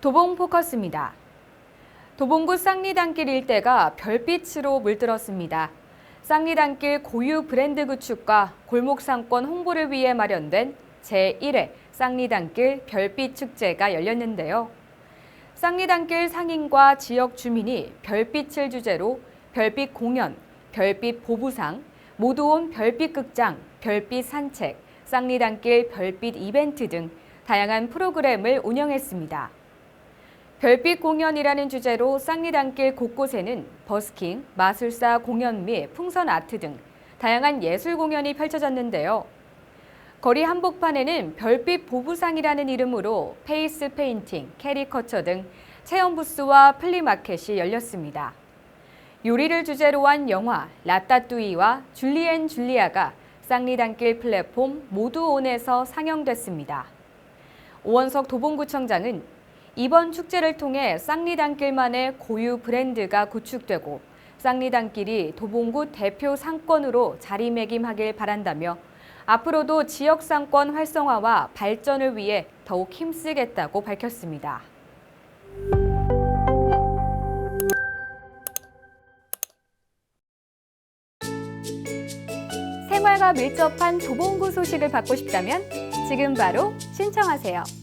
도봉 포커스입니다. 도봉구 쌍리단길 일대가 별빛으로 물들었습니다. 쌍리단길 고유 브랜드 구축과 골목 상권 홍보를 위해 마련된 제1회 쌍리단길 별빛 축제가 열렸는데요. 쌍리단길 상인과 지역 주민이 별빛을 주제로 별빛 공연, 별빛 보부상, 모두 온 별빛 극장, 별빛 산책, 쌍리단길 별빛 이벤트 등 다양한 프로그램을 운영했습니다. 별빛 공연이라는 주제로 쌍리단길 곳곳에는 버스킹, 마술사 공연 및 풍선 아트 등 다양한 예술 공연이 펼쳐졌는데요. 거리 한복판에는 별빛 보부상이라는 이름으로 페이스 페인팅, 캐리커처 등 체험 부스와 플리마켓이 열렸습니다. 요리를 주제로 한 영화 라따뚜이와 줄리앤 줄리아가 쌍리단길 플랫폼 모두온에서 상영됐습니다. 오원석 도봉구청장은 이번 축제를 통해 쌍리단길만의 고유 브랜드가 구축되고 쌍리단길이 도봉구 대표 상권으로 자리매김하길 바란다며 앞으로도 지역 상권 활성화와 발전을 위해 더욱 힘쓰겠다고 밝혔습니다. 생활과 밀접한 도봉구 소식을 받고 싶다면 지금 바로 신청하세요.